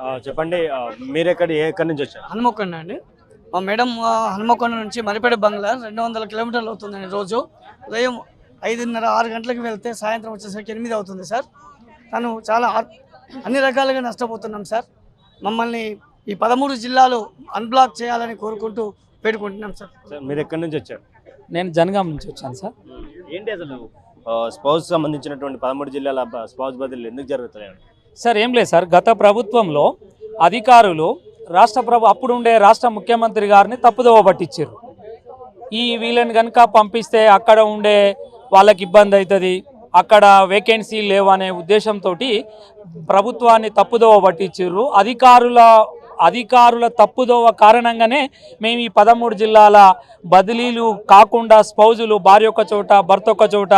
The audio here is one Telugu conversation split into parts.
ఆ, చెప్పండి మీరు ఎక్కడ ఏ ఎక్కడి నుంచి వచ్చారు? హనుమకొండ అండి. మా మేడం ఆ, హనుమకొండ నుంచి మరిపేట బంగ్లా రెండు వందల కిలోమీటర్లు అవుతుందండి రోజు. ఉదయం ఐదున్నర ఆరు గంటలకు వెళ్తే సాయంత్రం వచ్చేసరికి ఎనిమిది అవుతుంది సార్. తను చాలా అన్ని రకాలుగా నష్టపోతున్నాం సార్. మమ్మల్ని ఈ పదమూడు జిల్లాలు అన్బ్లాక్ చేయాలని కోరుకుంటూ వేడుకుంటున్నాం సార్. సార్ మీరు ఎక్కడి నుంచి వచ్చారు? నేను జనగాం నుంచి వచ్చాను సార్. ఏంటి అసలు? స్పౌస్ సంబంధించినటువంటి పదమూడు జిల్లాల స్పౌస్ బదిలీలు ఎందుకు జరుగుతున్నాయి? సార్ ఏం లేదు సార్. గత ప్రభుత్వంలో అధికారులు రాష్ట్ర ప్రభు అప్పుడు ఉండే రాష్ట్ర ముఖ్యమంత్రి గారిని తప్పుదోవ పట్టించారు ఈ వీళ్ళని కనుక పంపిస్తే అక్కడ ఉండే వాళ్ళకి ఇబ్బంది అవుతుంది అక్కడ వేకెన్సీ లేవనే ఉద్దేశంతో ప్రభుత్వాన్ని తప్పుదోవ పట్టించారు అధికారుల అధికారుల తప్పుదోవ కారణంగానే మేము ఈ పదమూడు జిల్లాల బదిలీలు కాకుండా స్పౌజులు భార్య ఒక చోట భర్త ఒక చోట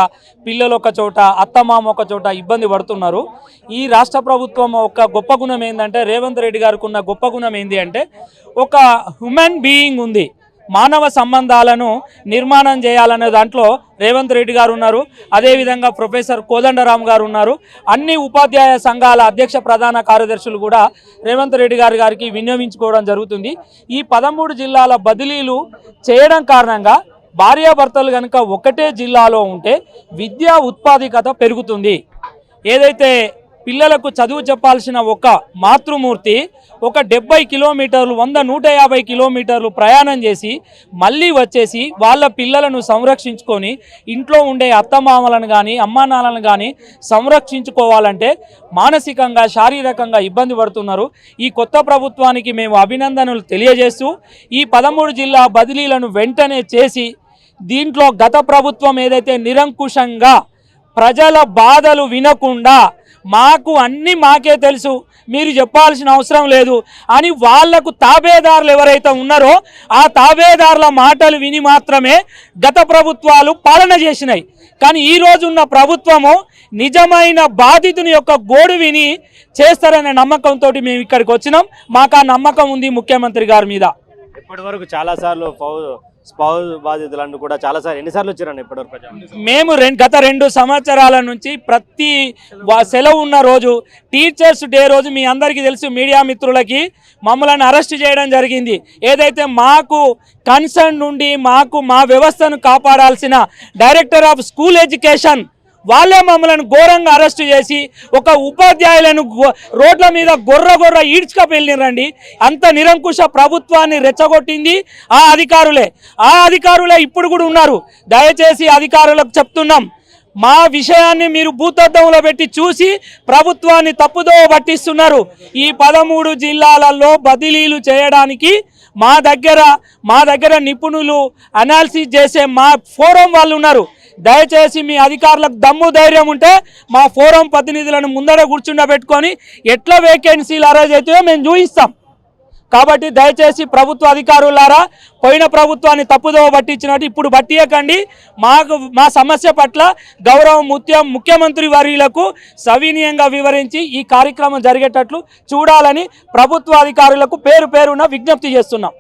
పిల్లలు ఒక చోట అత్తమామ ఒక చోట ఇబ్బంది పడుతున్నారు. ఈ రాష్ట్ర ప్రభుత్వం ఒక గొప్ప గుణం ఏంటంటే రేవంత్ రెడ్డి గారికి ఉన్న గొప్ప గుణం ఏంటి అంటే ఒక హ్యూమన్ బీయింగ్ ఉంది. మానవ సంబంధాలను నిర్మాణం చేయాలనే దాంట్లో రేవంత్ రెడ్డి గారు ఉన్నారు. అదేవిధంగా ప్రొఫెసర్ కోదండరామ్ గారు ఉన్నారు. అన్ని ఉపాధ్యాయ సంఘాల అధ్యక్ష ప్రధాన కార్యదర్శులు కూడా రేవంత్ రెడ్డి గారి గారికి వినియోగించుకోవడం జరుగుతుంది. ఈ పదమూడు జిల్లాల బదిలీలు చేయడం కారణంగా భార్యాభర్తలు కనుక ఒకటే జిల్లాలో ఉంటే విద్యా ఉత్పాదికత పెరుగుతుంది. ఏదైతే పిల్లలకు చదువు చెప్పాల్సిన ఒక మాతృమూర్తి ఒక డెబ్బై కిలోమీటర్లు వంద నూట యాభై కిలోమీటర్లు ప్రయాణం చేసి మళ్ళీ వచ్చేసి వాళ్ళ పిల్లలను సంరక్షించుకొని ఇంట్లో ఉండే అత్తమామలను కానీ అమ్మానాన్నలను కానీ సంరక్షించుకోవాలంటే మానసికంగా శారీరకంగా ఇబ్బంది పడుతున్నారు. ఈ కొత్త ప్రభుత్వానికి మేము అభినందనలు తెలియజేస్తూ ఈ పదమూడు జిల్లా బదిలీలను వెంటనే చేసి దీంట్లో గత ప్రభుత్వం ఏదైతే నిరంకుశంగా ప్రజల బాధలు వినకుండా మాకు అన్నీ మాకే తెలుసు. మీరు చెప్పాల్సిన అవసరం లేదు. అని వాళ్ళకు తాబేదారులు ఎవరైతే ఉన్నారో ఆ తాబేదారుల మాటలు విని మాత్రమే గత ప్రభుత్వాలు పాలన చేసినాయి. కానీ ఈ రోజు ఉన్న ప్రభుత్వము నిజమైన బాధితుని యొక్క గోడు విని చేస్తారనే నమ్మకంతో మేము ఇక్కడికి వచ్చినాం. మాకు ఆ నమ్మకం ఉంది ముఖ్యమంత్రి గారి మీద. ఇప్పటి వరకు చాలా సార్లు బాధితులను కూడా చాలా సార్లు ఎన్నిసార్లు వచ్చారండి ఇప్పటివరకు మేము రెండు గత రెండు సంవత్సరాల నుంచి ప్రతి సెలవు ఉన్న రోజు టీచర్స్ డే రోజు మీ అందరికీ తెలుసు మీడియా మిత్రులకి మమ్మల్ని అరెస్ట్ చేయడం జరిగింది. ఏదైతే మాకు కన్సర్న్ నుండి మాకు మా వ్యవస్థను కాపాడాల్సిన డైరెక్టర్ ఆఫ్ స్కూల్ ఎడ్యుకేషన్ వాళ్ళే మమ్మల్ని ఘోరంగా అరెస్ట్ చేసి ఒక ఉపాధ్యాయులను రోడ్ల మీద గొర్ర గొర్ర ఈడ్చుక వెళ్ళిరండి. అంత నిరంకుశ ప్రభుత్వాన్ని రెచ్చగొట్టింది ఆ అధికారులే. ఆ అధికారులే ఇప్పుడు కూడా ఉన్నారు. దయచేసి అధికారులకు చెప్తున్నాం. మా విషయాన్ని మీరు భూతద్దంలో పెట్టి చూసి ప్రభుత్వాన్ని తప్పుదో పట్టిస్తున్నారు. ఈ పదమూడు జిల్లాలలో బదిలీలు చేయడానికి మా దగ్గర మా దగ్గర నిపుణులు అనాలిసిస్ చేసే మా ఫోరం వాళ్ళు ఉన్నారు. దయచేసి మీ అధికారులకు దమ్ము ధైర్యం ఉంటే మా ఫోరం ప్రతినిధులను ముందర కూర్చుండబెట్టుకొని ఎట్లా వేకెన్సీలు అరేజ్ అవుతాయో మేము చూపిస్తాం కాబట్టి దయచేసి ప్రభుత్వ అధికారులారా పోయిన ప్రభుత్వాన్ని తప్పుదోవ పట్టించినట్టు ఇప్పుడు పట్టియకండి. మాకు మా సమస్య పట్ల గౌరవ ముఖ్య ముఖ్యమంత్రి వర్యులకు సవినీయంగా వివరించి ఈ కార్యక్రమం జరిగేటట్లు చూడాలని ప్రభుత్వ అధికారులకు పేరు పేరున విజ్ఞప్తి చేస్తున్నాం.